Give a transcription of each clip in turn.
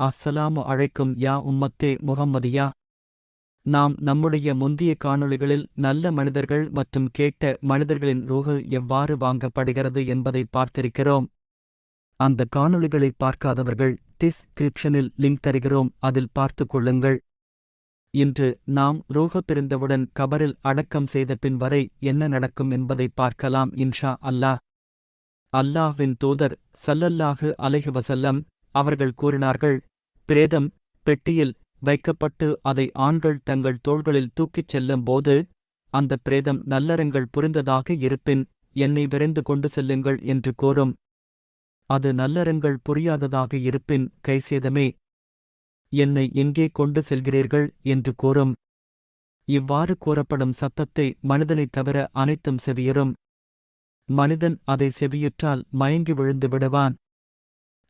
அஸ்ஸலாமு அழைக்கும் யா உம்மத்தே முகம்மதியா நாம் நம்முடைய முந்திய காணொளிகளில் நல்ல மனிதர்கள் மற்றும் கேட்ட மனிதர்களின் ரூகள் எவ்வாறு வாங்கப்படுகிறது என்பதை பார்த்திருக்கிறோம். அந்த காணொளிகளை பார்க்காதவர்கள் டிஸ்கிரிப்ஷனில் லிங்க் தருகிறோம் அதில் பார்த்துக் கொள்ளுங்கள். இன்று நாம் ரூஹ பிரிந்தவுடன் கபரில் அடக்கம் செய்த பின் வரை என்ன நடக்கும் என்பதை பார்க்கலாம் இன்ஷா அல்லாஹ். அல்லாஹ்வின் தூதர் சல்லல்லாஹு அலைஹுவசல்லம் அவர்கள் கூறினார்கள் பிரேதம் பெட்டியில் வைக்கப்பட்டு அதை ஆண்கள் தங்கள் தோள்களில் தூக்கிச் செல்லும் போது அந்த பிரேதம் நல்லறங்கள் புரிந்ததாக இருப்பின் என்னை விரைந்து கொண்டு செல்லுங்கள் என்று கூறும். அது நல்லறங்கள் புரியாததாக இருப்பின் கைசேதமே என்னை எங்கே கொண்டு செல்கிறீர்கள்? என்று கூறும். இவ்வாறு கூறப்படும் சத்தத்தை மனிதனைத் தவிர அனைத்தும் செவியரும் மனிதன் அதை செவியுற்றால் மயங்கி விழுந்து விடுவான்.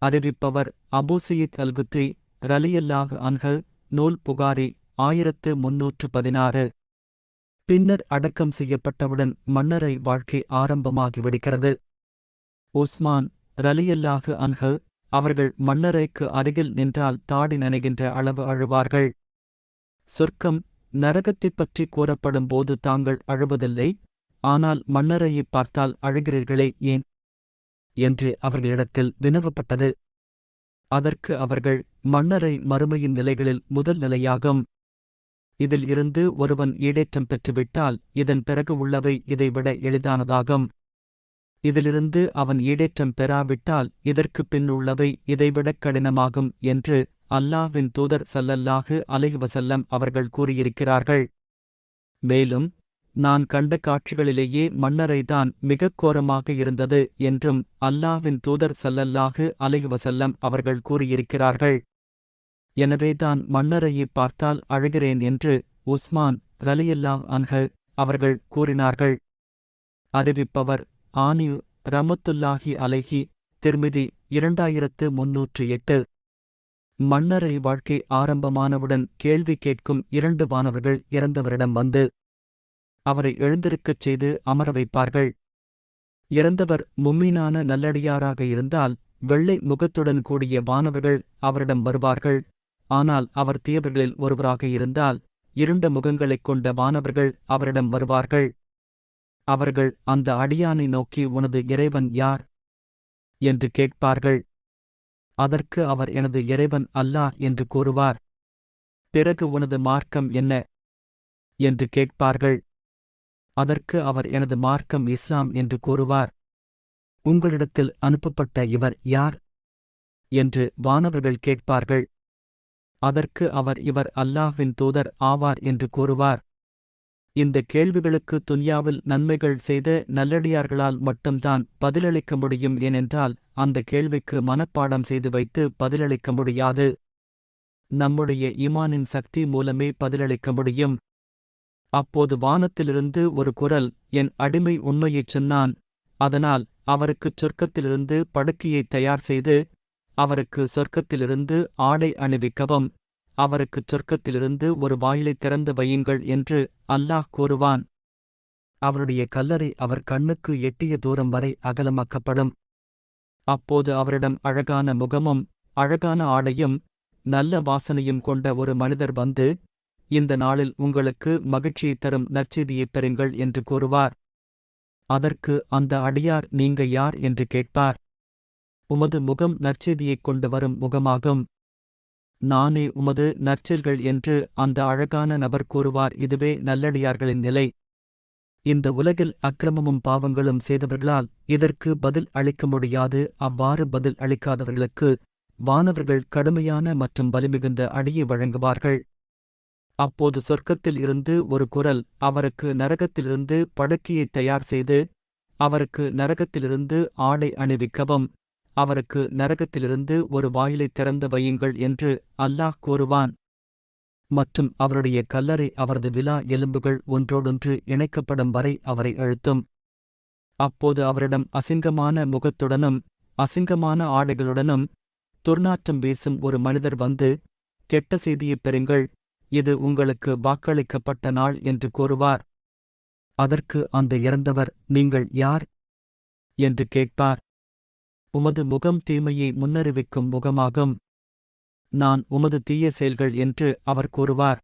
அறிவிப்பவர் அபூசயித் அல்குத்ரி ரலியல்லாஹ் அன்ஹல் நூல் புகாரி ஆயிரத்து முன்னூற்று பதினாறு. பின்னர் அடக்கம் செய்யப்பட்டவுடன் மன்னரை வாழ்க்கை ஆரம்பமாகிவிடுகிறது உஸ்மான் ரலியல்லாஹு அன்ஹல் அவர்கள் மன்னரைக்கு அருகில் நின்றால் தாடி நனைகின்ற அளவு அழுவார்கள். சொர்க்கம் நரகத்தைப் பற்றி கூறப்படும் போது தாங்கள் அழுவதில்லை. ஆனால் மன்னரையைப் பார்த்தால் அழுகிறீர்களே ஏன்? என்று அவர்களிடத்தில் வினவப்பட்டது. அதற்கு அவர்கள் மன்னரை மறுமையின் நிலைகளில் முதல் நிலையாகும். இதில் இருந்து ஒருவன் ஈடேற்றம் பெற்றுவிட்டால் இதன் பிறகு உள்ளவை இதைவிட எளிதானதாகும். இதிலிருந்து அவன் ஈடேற்றம் பெறாவிட்டால் இதற்குப் பின் உள்ளவை இதைவிடக் கடினமாகும் என்று அல்லாஹ்வின் தூதர் சல்லல்லாஹு அலைஹி வஸல்லம் அவர்கள் கூறியிருக்கிறார்கள். மேலும் நான் கண்ட காட்சிகளிலேயே மன்னரைதான் மிகக் கோரமாக இருந்தது என்றும் அல்லாஹ்வின் தூதர் சல்லல்லாஹு அலைவசல்லம் அவர்கள் கூறியிருக்கிறார்கள். எனவேதான் மன்னரையைப் பார்த்தால் அழுகிறேன் என்று உஸ்மான் ரலியல்லாஹ் அன்ஹ அவர்கள் கூறினார்கள். அறிவிப்பவர் ஆனிவ் ரமத்துல்லாஹி அலைஹி திருமிதி இரண்டாயிரத்து முன்னூற்று எட்டு. மன்னரை வாழ்க்கை ஆரம்பமானவுடன் கேள்வி கேட்கும் இரண்டு வானவர்கள் இறந்தவரிடம் வந்து அவரை எழுந்திருக்கச் செய்து அமர வைப்பார்கள். இறந்தவர் மும்மீனான நல்லடியாராக இருந்தால் வெள்ளை முகத்துடன் கூடிய வானவர்கள் அவரிடம் வருவார்கள். ஆனால் அவர் தீயவர்களில் ஒருவராக இருந்தால் இருண்ட முகங்களைக் கொண்ட வானவர்கள் அவரிடம் வருவார்கள். அவர்கள் அந்த அடியானை நோக்கி உனது இறைவன் யார்? என்று கேட்பார்கள். அதற்கு அவர் எனது இறைவன் அல்லாஹ் என்று கூறுவார். பிறகு உனது மார்க்கம் என்ன? என்று கேட்பார்கள். அதற்கு அவர் எனது மார்க்கம் இஸ்லாம் என்று கூறுவார். உங்களிடத்தில் அனுப்பப்பட்ட இவர் யார்? என்று வானவர்கள் கேட்பார்கள். அதற்கு அவர் இவர் அல்லாஹ்வின் தூதர் ஆவார் என்று கூறுவார். இந்த கேள்விகளுக்கு துன்யாவில் நன்மைகள் செய்த நல்லடியார்களால் மட்டும்தான் பதிலளிக்க முடியும் ஏனென்றால் அந்த கேள்விக்கு மனப்பாடம் செய்து வைத்து பதிலளிக்க முடியாது. நம்முடைய ஈமானின் சக்தி மூலமே பதிலளிக்க முடியும். அப்போது வானத்திலிருந்து ஒரு குரல் என் அடிமை உண்மையைச் சொன்னான். அதனால் அவருக்குச் சொர்க்கத்திலிருந்து படுக்கையை தயார் செய்து அவருக்கு சொர்க்கத்திலிருந்து ஆடை அணிவிக்கவும். அவருக்குச் சொர்க்கத்திலிருந்து ஒரு வாயிலைத் திறந்து வையுங்கள் என்று அல்லாஹ் கூறுவான். அவருடைய கல்லறை அவர் கண்ணுக்கு எட்டிய தூரம் வரை அகலமாக்கப்படும். அப்போது அவரிடம் அழகான முகமும் அழகான ஆடையும் நல்ல வாசனையும் கொண்ட ஒரு மனிதர் வந்து இந்த நாளில் உங்களுக்கு மகிழ்ச்சியை தரும் நற்செய்தியைப் பெறுங்கள் என்று கூறுவார். அதற்கு அந்த அடியார் நீங்க யார்? என்று கேட்பார். உமது முகம் நற்செய்தியைக் கொண்டு வரும் முகமாகும். நானே உமது நற்செல்கள் என்று அந்த அழகான நபர் கூறுவார். இதுவே நல்லடியார்களின் நிலை. இந்த உலகில் அக்கிரமமும் பாவங்களும் செய்தவர்களால் இதற்கு பதில் அளிக்க முடியாது. அவ்வாறு பதில் அளிக்காதவர்களுக்கு வானவர்கள் கடுமையான மற்றும் வலிமிகுந்த அடியை வழங்குவார்கள். அப்போது சொர்க்கத்தில் இருந்து ஒரு குரல் அவருக்கு நரகத்திலிருந்து படுக்கையை தயார் செய்து அவருக்கு நரகத்திலிருந்து ஆடை அணிவிக்கவும் அவருக்கு நரகத்திலிருந்து ஒரு வாயிலைத் திறந்து வையுங்கள் என்று அல்லாஹ் கூறுவான். மற்றும் அவருடைய கல்லறை அவரது விலா எலும்புகள் ஒன்றோடொன்று இணைக்கப்படும் வரை அவரை அழுத்தும். அப்போது அவரிடம் அசிங்கமான முகத்துடனும் அசிங்கமான ஆடைகளுடனும் துர்நாற்றம் வீசும் ஒரு மனிதர் வந்து கெட்ட செய்தியைப் பெறுங்கள் இது உங்களுக்கு வாக்களிக்கப்பட்ட நாள் என்று கூறுவார். அதற்கு அந்த இறந்தவர் நீங்கள் யார் என்று கேட்பார். உமது முகம் தீமையை முன்னறிவிக்கும் முகமாகும். நான் உமது தீய செயல்கள் என்று அவர் கூறுவார்.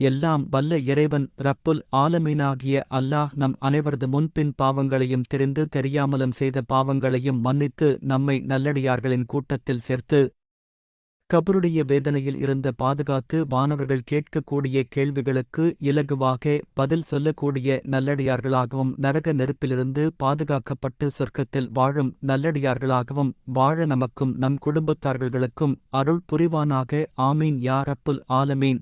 எல்லாம் வல்ல இறைவன் ரப்புல் ஆலமீனாகிய அல்லாஹ் நம் அனைவரது முன்பின் பாவங்களையும் தெரிந்து தெரியாமலும் செய்த பாவங்களையும் மன்னித்து நம்மை நல்லடியார்களின் கூட்டத்தில் சேர்த்து கபருடைய வேதனையில் இருந்த பாதுகாத்து வானவர்கள் கேட்கக்கூடிய கேள்விகளுக்கு இலகுவாக பதில் சொல்லக்கூடிய நல்லடியார்களாகவும் நரக நெருப்பிலிருந்து பாதுகாக்கப்பட்டு சொர்க்கத்தில் வாழும் நல்லடியார்களாகவும் வாழ நமக்கும் நம் குடும்பத்தார்களுக்கும் அருள் புரிவானாக. ஆமீன். யாரப்புல் ஆலமீன்.